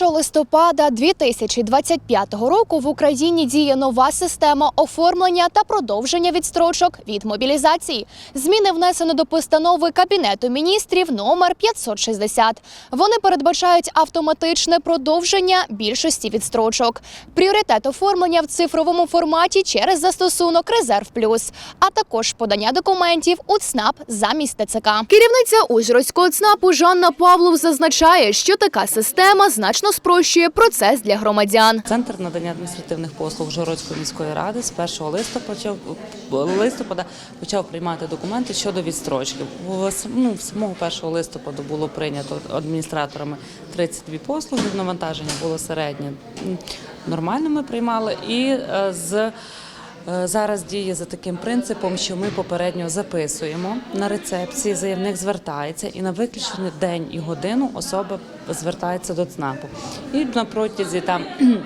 1 листопада 2025 року в Україні діє нова система оформлення та продовження відстрочок від мобілізації. Зміни внесено до постанови Кабінету міністрів номер 560. Вони передбачають автоматичне продовження більшості відстрочок, пріоритет оформлення в цифровому форматі через застосунок Резерв Плюс, а також подання документів у ЦНАП замість ТЦК. Керівниця Ужгородського ЦНАПу Жанна Павлов зазначає, що така система значно спрощує процес для громадян. Центр надання адміністративних послуг Жородської міської ради з 1 листопада листопада почав приймати документи щодо відстрочки. Ну, самого 1 листопада було прийнято адміністраторами 32 послуги, навантаження було середнє. Нормально ми приймали. І е, з Зараз діє за таким принципом, що ми попередньо записуємо на рецепції, заявник звертається і на виключений день і годину особа звертається до ЦНАПу. І на протязі там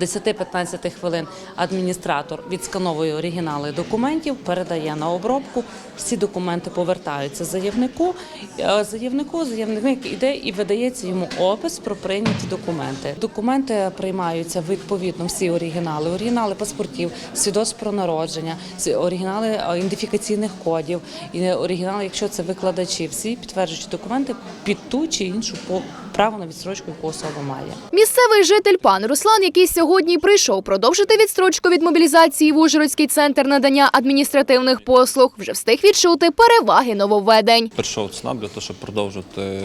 10-15 хвилин адміністратор відскановує оригінали документів, передає на обробку. Всі документи повертаються заявнику. Е, Заявнику заявник іде і видається йому опис про прийняті документи. Документи приймаються відповідно всі оригінали, оригінали паспортів, свідоцтв про народження, оригінали е, ідентифікаційних кодів, оригінали, якщо це викладачі, всі підтверджуючі документи під ту чи іншу право на відстрочку, яку особа має. Місцевий житель пан Руслан, який сьогодні прийшов продовжити відстрочку від мобілізації в Ужгородський центр надання адміністративних послуг, вже встиг відчути переваги нововведень. Прийшов ЦНАП для того, щоб продовжити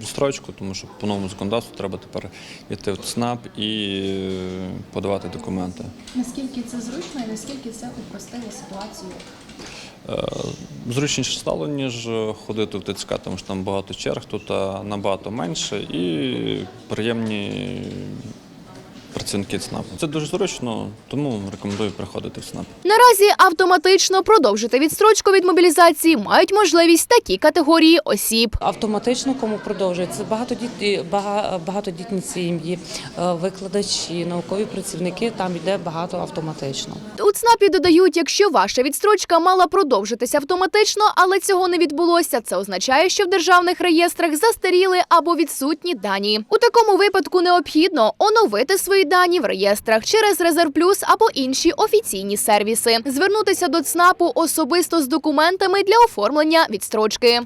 відстрочку, тому що по новому законодавству треба тепер йти в ЦНАП і е, подавати документи. Наскільки це зручно і наскільки це упростило ситуацію? Е, Зручніше стало, ніж ходити в ТЦК, тому що там багато черг, тут набагато менше і приємні працівники ЦНАПу. Це дуже зручно, тому рекомендую приходити в ЦНАП. Наразі автоматично продовжити відстрочку від мобілізації мають можливість такі категорії осіб. Автоматично кому продовжується багатодітні, бага- багатодітні сім'ї, е, викладачі, наукові працівники. Там йде багато автоматично. У ЦНАПі додають, якщо ваша відстрочка мала продовжитися автоматично, але цього не відбулося, це означає, що в державних реєстрах застаріли або відсутні дані. У такому випадку необхідно оновити свої дані в реєстрах через Резерв Плюс або інші офіційні сервіси, звернутися до ЦНАПу особисто з документами для оформлення відстрочки.